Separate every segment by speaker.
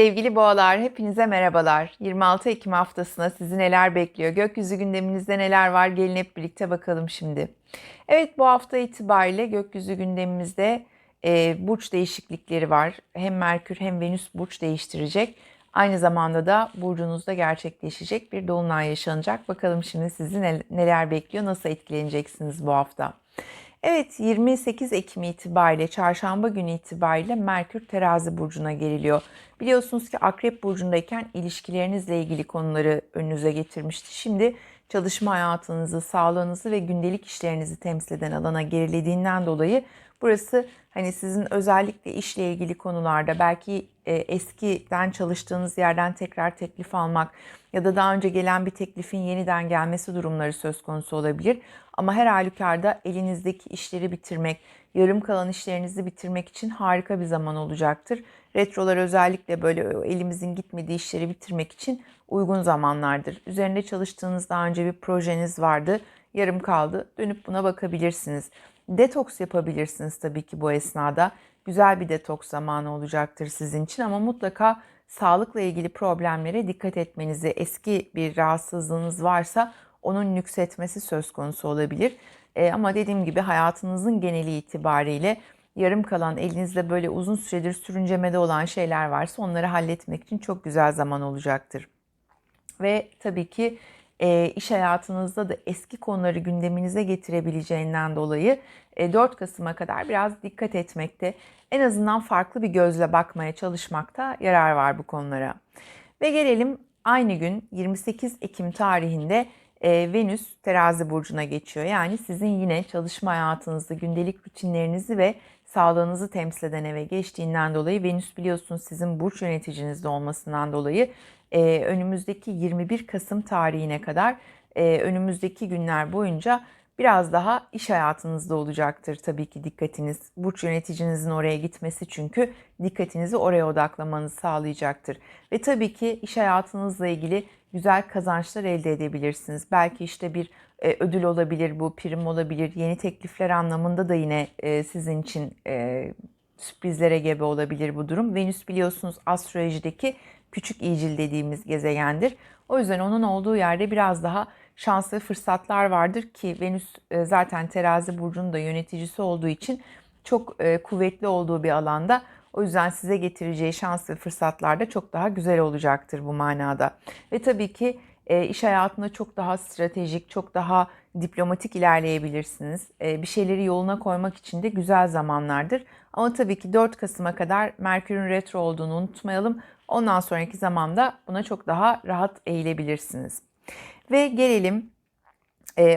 Speaker 1: Sevgili boğalar, hepinize merhabalar. 26 Ekim haftasına sizi neler bekliyor? Gökyüzü gündeminizde neler var? Gelin hep birlikte bakalım şimdi. Evet bu hafta itibariyle gökyüzü gündemimizde e, burç değişiklikleri var. Hem Merkür hem Venüs burç değiştirecek. Aynı zamanda da burcunuzda gerçekleşecek bir dolunay yaşanacak. Bakalım şimdi sizi ne- neler bekliyor, nasıl etkileneceksiniz bu hafta? Evet 28 Ekim itibariyle çarşamba günü itibariyle Merkür terazi burcuna geriliyor. Biliyorsunuz ki Akrep burcundayken ilişkilerinizle ilgili konuları önünüze getirmişti. Şimdi çalışma hayatınızı, sağlığınızı ve gündelik işlerinizi temsil eden alana gerilediğinden dolayı burası hani sizin özellikle işle ilgili konularda belki e, eskiden çalıştığınız yerden tekrar teklif almak ya da daha önce gelen bir teklifin yeniden gelmesi durumları söz konusu olabilir. Ama her halükarda elinizdeki işleri bitirmek, yarım kalan işlerinizi bitirmek için harika bir zaman olacaktır. Retrolar özellikle böyle elimizin gitmediği işleri bitirmek için uygun zamanlardır. Üzerinde çalıştığınız daha önce bir projeniz vardı, yarım kaldı. Dönüp buna bakabilirsiniz. Detoks yapabilirsiniz tabii ki bu esnada. Güzel bir detoks zamanı olacaktır sizin için ama mutlaka sağlıkla ilgili problemlere dikkat etmenizi, eski bir rahatsızlığınız varsa onun nüksetmesi söz konusu olabilir. E, ama dediğim gibi hayatınızın geneli itibariyle yarım kalan elinizde böyle uzun süredir sürüncemede olan şeyler varsa onları halletmek için çok güzel zaman olacaktır. Ve tabii ki e, iş hayatınızda da eski konuları gündeminize getirebileceğinden dolayı e, 4 Kasım'a kadar biraz dikkat etmekte, en azından farklı bir gözle bakmaya çalışmakta yarar var bu konulara. Ve gelelim aynı gün 28 Ekim tarihinde e, Venüs terazi burcuna geçiyor. Yani sizin yine çalışma hayatınızı, gündelik rutinlerinizi ve sağlığınızı temsil eden eve geçtiğinden dolayı Venüs biliyorsunuz sizin burç yöneticinizde olmasından dolayı e, önümüzdeki 21 Kasım tarihine kadar e, önümüzdeki günler boyunca biraz daha iş hayatınızda olacaktır tabii ki dikkatiniz. Burç yöneticinizin oraya gitmesi çünkü dikkatinizi oraya odaklamanızı sağlayacaktır. Ve tabii ki iş hayatınızla ilgili güzel kazançlar elde edebilirsiniz. Belki işte bir e, ödül olabilir bu, prim olabilir, yeni teklifler anlamında da yine e, sizin için e, sürprizlere gebe olabilir bu durum. Venüs biliyorsunuz astrolojideki küçük iyicil dediğimiz gezegendir. O yüzden onun olduğu yerde biraz daha şans ve fırsatlar vardır ki Venüs e, zaten terazi burcunun da yöneticisi olduğu için çok e, kuvvetli olduğu bir alanda. O yüzden size getireceği şans ve fırsatlar da çok daha güzel olacaktır bu manada. Ve tabii ki e, iş hayatında çok daha stratejik, çok daha diplomatik ilerleyebilirsiniz. E, bir şeyleri yoluna koymak için de güzel zamanlardır. Ama tabii ki 4 Kasım'a kadar Merkür'ün retro olduğunu unutmayalım. Ondan sonraki zamanda buna çok daha rahat eğilebilirsiniz. Ve gelelim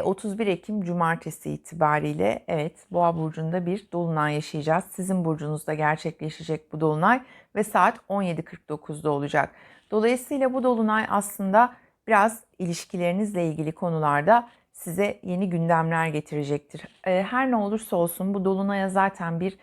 Speaker 1: 31 Ekim Cumartesi itibariyle evet Boğa burcunda bir dolunay yaşayacağız. Sizin burcunuzda gerçekleşecek bu dolunay ve saat 17.49'da olacak. Dolayısıyla bu dolunay aslında biraz ilişkilerinizle ilgili konularda size yeni gündemler getirecektir. Her ne olursa olsun bu dolunaya zaten bir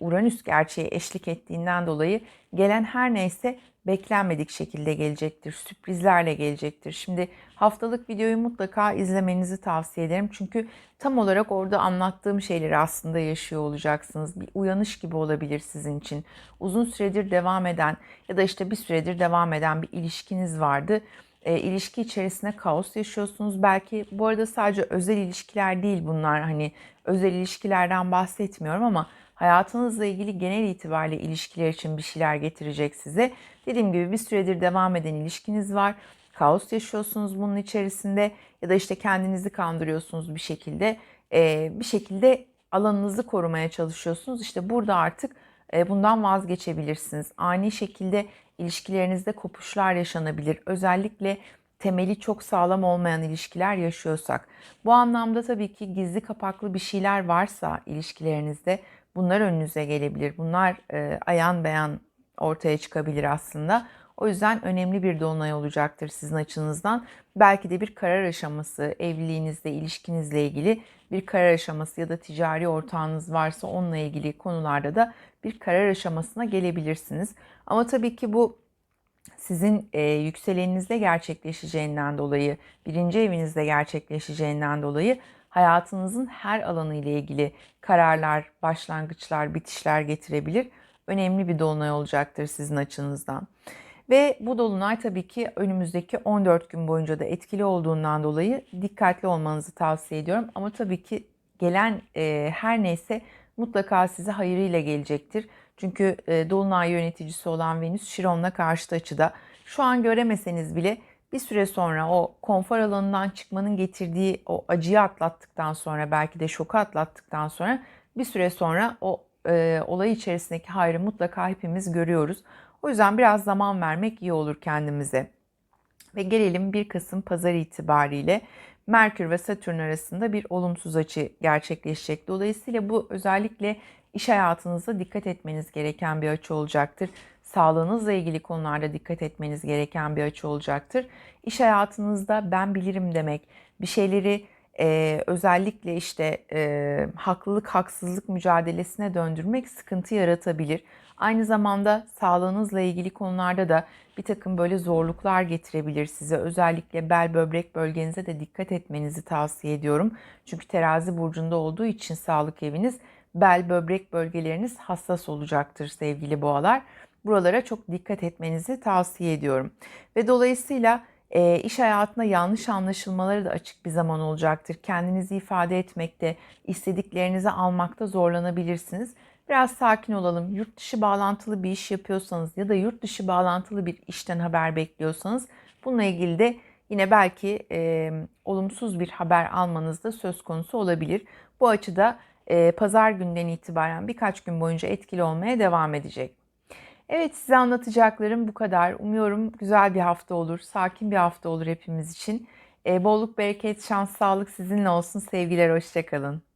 Speaker 1: Uranüs gerçeği eşlik ettiğinden dolayı gelen her neyse beklenmedik şekilde gelecektir. Sürprizlerle gelecektir. Şimdi haftalık videoyu mutlaka izlemenizi tavsiye ederim. Çünkü tam olarak orada anlattığım şeyleri aslında yaşıyor olacaksınız. Bir uyanış gibi olabilir sizin için. Uzun süredir devam eden ya da işte bir süredir devam eden bir ilişkiniz vardı. E, ilişki içerisinde kaos yaşıyorsunuz. Belki bu arada sadece özel ilişkiler değil bunlar. Hani özel ilişkilerden bahsetmiyorum ama hayatınızla ilgili genel itibariyle ilişkiler için bir şeyler getirecek size. Dediğim gibi bir süredir devam eden ilişkiniz var. Kaos yaşıyorsunuz bunun içerisinde ya da işte kendinizi kandırıyorsunuz bir şekilde. Ee, bir şekilde alanınızı korumaya çalışıyorsunuz. İşte burada artık e, bundan vazgeçebilirsiniz. Ani şekilde ilişkilerinizde kopuşlar yaşanabilir. Özellikle temeli çok sağlam olmayan ilişkiler yaşıyorsak. Bu anlamda tabii ki gizli kapaklı bir şeyler varsa ilişkilerinizde bunlar önünüze gelebilir. Bunlar e, ayan beyan ortaya çıkabilir aslında. O yüzden önemli bir dolunay olacaktır sizin açınızdan. Belki de bir karar aşaması, evliliğinizle, ilişkinizle ilgili bir karar aşaması ya da ticari ortağınız varsa onunla ilgili konularda da bir karar aşamasına gelebilirsiniz. Ama tabii ki bu sizin e, yükseleninizde gerçekleşeceğinden dolayı, birinci evinizde gerçekleşeceğinden dolayı hayatınızın her alanı ile ilgili kararlar, başlangıçlar, bitişler getirebilir. önemli bir dolunay olacaktır sizin açınızdan. Ve bu dolunay tabii ki önümüzdeki 14 gün boyunca da etkili olduğundan dolayı dikkatli olmanızı tavsiye ediyorum. Ama tabii ki gelen e, her neyse mutlaka size hayırıyla gelecektir. Çünkü e, dolunay yöneticisi olan Venüs Şiron'la karşıt açıda. Şu an göremeseniz bile bir süre sonra o konfor alanından çıkmanın getirdiği o acıyı atlattıktan sonra belki de şoku atlattıktan sonra bir süre sonra o e, olay içerisindeki hayrı mutlaka hepimiz görüyoruz. O yüzden biraz zaman vermek iyi olur kendimize. Ve gelelim 1 Kasım pazar itibariyle Merkür ve Satürn arasında bir olumsuz açı gerçekleşecek. Dolayısıyla bu özellikle iş hayatınızda dikkat etmeniz gereken bir açı olacaktır. Sağlığınızla ilgili konularda dikkat etmeniz gereken bir açı olacaktır. İş hayatınızda ben bilirim demek, bir şeyleri e, özellikle işte e, haklılık haksızlık mücadelesine döndürmek sıkıntı yaratabilir. Aynı zamanda sağlığınızla ilgili konularda da bir takım böyle zorluklar getirebilir size. Özellikle bel böbrek bölgenize de dikkat etmenizi tavsiye ediyorum. Çünkü terazi burcunda olduğu için sağlık eviniz bel böbrek bölgeleriniz hassas olacaktır sevgili boğalar. Buralara çok dikkat etmenizi tavsiye ediyorum. Ve dolayısıyla e, iş hayatında yanlış anlaşılmaları da açık bir zaman olacaktır. Kendinizi ifade etmekte, istediklerinizi almakta zorlanabilirsiniz. Biraz sakin olalım. Yurt dışı bağlantılı bir iş yapıyorsanız ya da yurt dışı bağlantılı bir işten haber bekliyorsanız bununla ilgili de yine belki e, olumsuz bir haber almanız da söz konusu olabilir. Bu açıda e, pazar günden itibaren birkaç gün boyunca etkili olmaya devam edecek. Evet size anlatacaklarım bu kadar. Umuyorum güzel bir hafta olur, sakin bir hafta olur hepimiz için. E, bolluk, bereket, şans, sağlık sizinle olsun. Sevgiler, hoşçakalın.